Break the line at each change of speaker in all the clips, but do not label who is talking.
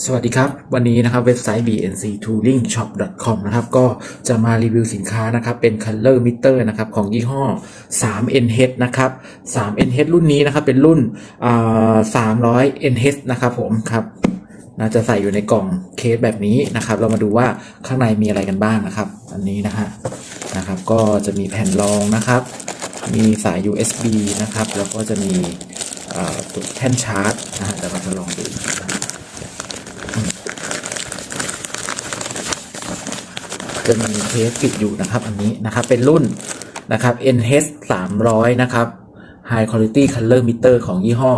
สวัสดีครับ วันนี้นะครับเว็บไซต์ bnctoolingshop.com นะครับก็จะมารีวิวสินค้านะครับเป็น color meter นะครับของยี่ห้อ 3NH นะครับ 3NH รุ่นนี้นะครับเป็นรุ่น 300 NH นะครับผมครับน่าจะใส่อยู่ในกล่องเคสแบบนี้นะครับ เรามาดูว่าข้างในมีอะไรกันบ้างนะครับ อันนี้นะฮะนะครับ ก็จะมีแผ่นรองนะครับ มีสาย USB นะครับ แล้วก็จะมีแท่นชาร์จนะฮะเดี๋ยวเราจะลองดูนะครับ จะมีเทสปิดอยู่นะครับ อันนี้นะครับเป็นรุ่นนะครับ NH 300 นะครับ High Quality Color Meter ของยี่ห้อ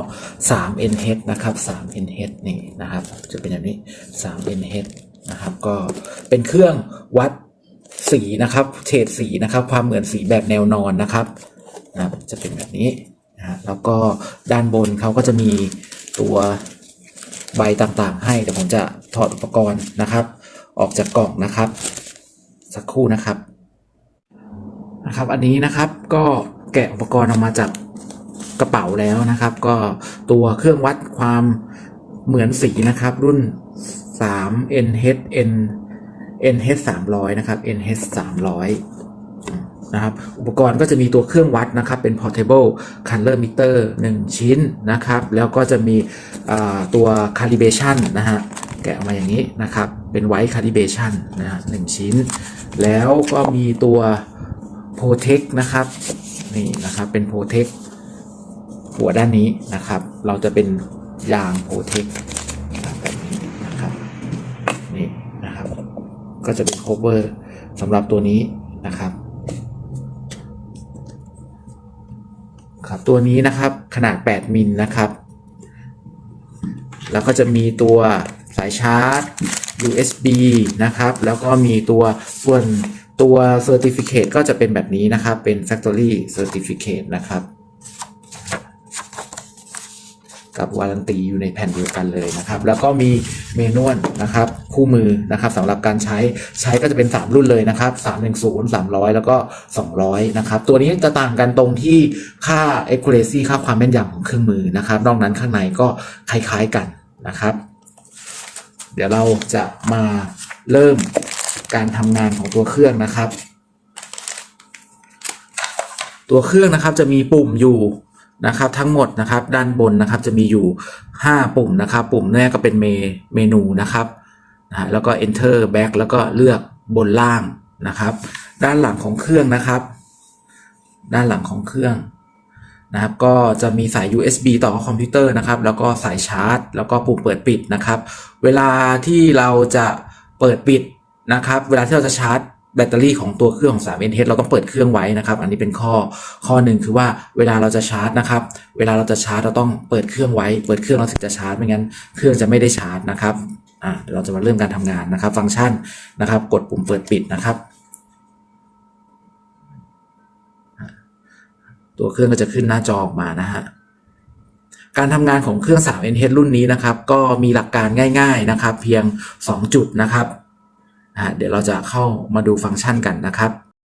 3NH นะครับ 3NH นี่นะครับ จะเป็นอย่างนี้ 3NH นะครับ ก็เป็นเครื่องวัดสีนะครับเฉดสีนะครับ ความเหมือนสีแบบแนวนอนนะครับนะครับจะเป็นแบบนี้นะฮะแล้วก็ด้านบนเขาก็จะมีตัวใบต่างๆ ให้เดี๋ยวผมจะถอดอุปกรณ์นะครับ ออกจากกล่องนะครับ สักครู่นะครับนะครับ อันนี้นะครับก็แกะอุปกรณ์ออกมาจากกระเป๋าแล้วนะครับ ก็ตัวเครื่องวัดความเหมือนสีนะครับ รุ่น 3 NHN NH 300นะครับ NH 300นะครับ อุปกรณ์ก็จะมีตัวเครื่องวัดนะครับ เป็น portable color meter 1 ชิ้นนะครับ แล้วก็จะมีตัว calibration นะฮะ แกะออกมาอย่างนี้นะครับ เป็น white calibration นะฮะหนึ่งชิ้น แล้วก็มีตัว protect นะครับนี่นะครับเป็น protect หัวด้านนี้นะครับ เราจะเป็นยาง protect แบบนี้นะครับนี่นะครับ ก็จะเป็น cover สำหรับตัวนี้นะครับครับตัวนี้นะครับขนาด 8 มิลนะครับ แล้วก็จะมีตัวายชาร์จ USB นะครับ แล้วก็มีตัวส่วนตัว Certificate ก็จะเป็นแบบนี้นะครับ เป็น Factory Certificate นะครับ กับวารันตีอยู่ในแผ่นเดียวกันเลยนะครับ แล้วก็มีเมนวลนะครับ คู่มือนะครับสำหรับการใช้ใช้ก็จะเป็น 3 รุ่นเลยนะครับ 310 300 แล้วก็ 200 นะครับ ตัวนี้จะต่างกันตรงที่ค่า accuracy ค่าความแม่นยำของเครื่องมือนะครับ นอกนั้นข้างในก็คล้ายๆกันนะครับ เดี๋ยวเราจะมาเริ่มการทำงานของตัวเครื่องนะครับ ตัวเครื่องนะครับจะมีปุ่มอยู่นะครับทั้งหมดนะครับด้านบนนะครับจะมีอยู่ 5 ปุ่มนะครับ ปุ่มแรกก็เป็นเมเมนูนะครับนะแล้วก็ enter back แล้วก็เลือกบนล่างนะครับ ด้านหลังของเครื่องนะครับ ด้านหลังของเครื่อง นะครับก็จะมีสาย USB ต่อคอมพิวเตอร์นะครับ แล้วก็สายชาร์จ แล้วก็ปุ่มเปิดปิดนะครับ เวลาที่เราจะเปิดปิดนะครับ เวลาที่เราจะชาร์จแบตเตอรี่ของตัวเครื่องของ3 n h เราต้องเปิดเครื่องไว้นะครับ อันนี้เป็นข้อข้อหนึ่งคือว่าเวลาเราจะชาร์จนะครับ เวลาเราจะชาร์จเราต้องเปิดเครื่องไว้ เปิดเครื่องเราถึงจะชาร์จไม่งั้นเครื่องจะไม่ได้ชาร์จนะครับอ่าเดี๋ยวเราจะมาเริ่มการทำงานนะครับ ฟังก์ชันนะครับ กดปุ่มเปิดปิดนะครับ ตัวเครื่องก็จะขึ้นหน้าจอออกมานะฮะการทำงานของเครื่อง 3 NH รุ่นนี้นะครับ ก็มีหลักการง่ายๆนะครับ เพียง 2 จุดนะครับเดี๋ยวเราจะเข้ามาดูฟังก์ชันกันนะครับ